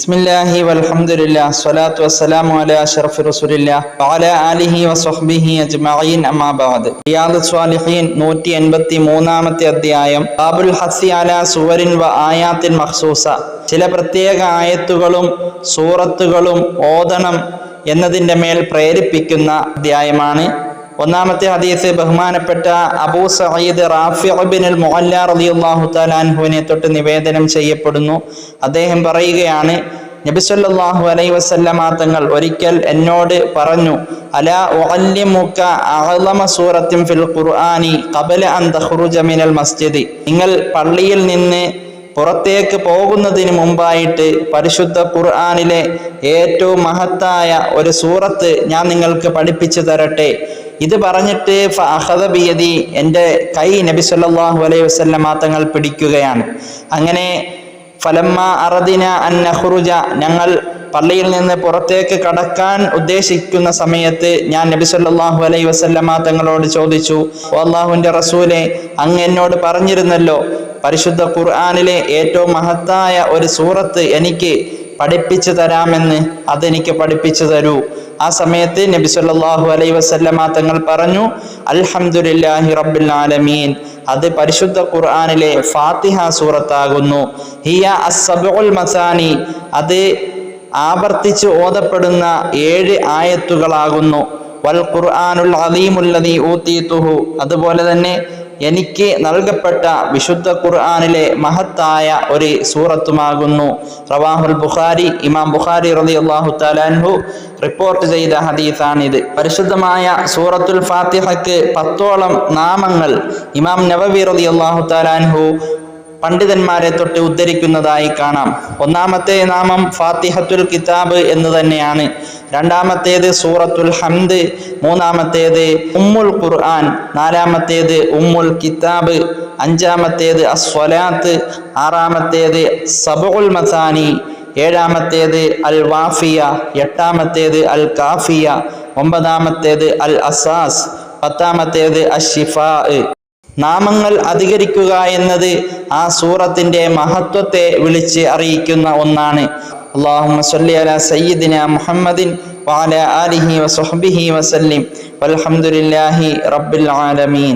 ബിസ്മില്ലാഹി വൽഹംദുലില്ലാ സ്വലാത്തു വസ്സലാമു അലാ അഷ്റഫി റസൂലില്ലാ വഅല ആലിഹി വസ്വഹ്ബിഹി അജ്മഈൻ അമ്മാ ബഅദ്. റിയാദുസ് സ്വാലിഹീൻ 183ാമത്തെ അധ്യായം. ബാബുൽ ഹസ്സി അലാ സുവരിൻ വ ആയാത്തിൻ മഖ്സൂസ. ചില പ്രത്യേക ആയത്തുകളും സൂറത്തുകളും ഓതണം എന്നതിന്റെ മേൽ പ്രേരിപ്പിക്കുന്ന അധ്യായമാണ് ഒന്നാമത്തെ ഹദീസ് ബഹുമാനപ്പെട്ട അബൂ സഈദ് റാഫിഅബിനുൽ മുഅല്ല റളിയല്ലാഹു തആല അൻഹുവിനെ തൊട്ട് നിവേദനം ചെയ്യപ്പെടുന്നു. അദ്ദേഹം പറയുകയാണ് നബി സല്ലല്ലാഹു അലൈഹി വസല്ലമ തങ്ങൾ ഒരിക്കൽ എന്നോട് പറഞ്ഞു അലാ ഉഅല്ലിമുക അഅലമ സൂറത്തിൻ ഫിൽ ഖുർആനി ഖബല അൻ തഖ്റുജ മിനൽ മസ്ജിദ്. നിങ്ങൾ പള്ളിയിൽ നിന്ന് പുറത്തേക്ക് പോകുന്നതിന് മുമ്പായിട്ട് പരിശുദ്ധ ഖുർആനിലെ ഏറ്റവും മഹത്തായ ഒരു സൂറത്ത് ഞാൻ നിങ്ങൾക്ക് പഠിപ്പിച്ചു തരട്ടെ. ഇത് പറഞ്ഞിട്ട് ഫഅഖദ ബിയദി എന്റെ കൈ നബി സല്ലാഹു അലൈഹി വസല്ലമ തങ്ങൾ പിടിക്കുകയാണ്. അങ്ങനെ ഫലമ്മ അറദിന അൻ നഹ്റുജ ഞങ്ങൾ പള്ളിയിൽ നിന്ന് പുറത്തേക്ക് കടക്കാൻ ഉദ്ദേശിക്കുന്ന സമയത്ത് ഞാൻ നബി സല്ലാഹു അലൈഹി വസല്ലമ തങ്ങളോട് ചോദിച്ചു "ഓ അള്ളാഹുവിന്റെ റസൂലെ അങ്ങ് എന്നോട് പറഞ്ഞിരുന്നല്ലോ പരിശുദ്ധ ഖുർആാനിലെ ഏറ്റവും മഹത്തായ ഒരു സൂറത്ത് എനിക്ക് പഠിപ്പിച്ചു തരാമെന്ന് അതെനിക്ക് പഠിപ്പിച്ചു തരൂ. ആ സമയത്ത് നബി സല്ലല്ലാഹു അലൈഹി വസല്ലമ തങ്ങൾ പറഞ്ഞു അൽഹംദുലില്ലാഹി റബ്ബിൽ ആലമീൻ. അത് പരിശുദ്ധ ഖുർആനിലെ ഫാത്തിഹ സൂറത്താകുന്നു. ഹിയ അസബുൽ മസാനി. അത് ആവർത്തിച്ച് ഓതപ്പെടുന്ന ഏഴ് ആയത്തുകളാകുന്നു. വൽ ഖുർആനുൽ അലീമുല്ലദീ ഊതീതുഹു. അതുപോലെ തന്നെ എനിക്ക് നൽകപ്പെട്ട വിശുദ്ധ ഖുർആാനിലെ മഹത്തായ ഒരു സൂറത്തുമാകുന്നു. റവാഹുൽ ബുഖാരി ഇമാം ബുഖാരി റതി അള്ളാഹു താലാൻഹു റിപ്പോർട്ട് ചെയ്ത ഹദീസാണിത്. പരിശുദ്ധമായ സൂറത്തുൽ ഫാത്തിഹയ്ക്ക് പത്തോളം നാമങ്ങൾ ഇമാം നവവി അള്ളാഹു തആലാൻഹു പണ്ഡിതന്മാരെ തൊട്ട് ഉദ്ധരിക്കുന്നതായി കാണാം. ഒന്നാമത്തെ നാമം ഫാത്തിഹത്തുൽ കിതാബ് എന്ന് തന്നെയാണ്. രണ്ടാമത്തേത് സൂറത്തുൽ ഹംദ് മൂന്നാമത്തേത് ഉമ്മുൽ ഖുർആൻ നാലാമത്തേത് ഉമ്മുൽ കിതാബ് അഞ്ചാമത്തേത് അസ്വലാത്ത് ആറാമത്തേത് സബുൽ മസാനി ഏഴാമത്തേത് അൽ വാഫിയ എട്ടാമത്തേത് അൽ കാഫിയ ഒമ്പതാമത്തേത് അൽ അസാസ് പത്താമത്തേത് അഷിഫാ നാമങ്ങൾ അധികരിക്കുക എന്നത് ആ സൂറത്തിന്റെ മഹത്വത്തെ വിളിച്ച് അറിയിക്കുന്ന ഒന്നാണ് اللهم صل على سيدنا محمد وعلى آله وصحبه وسلم والحمد لله رب العالمين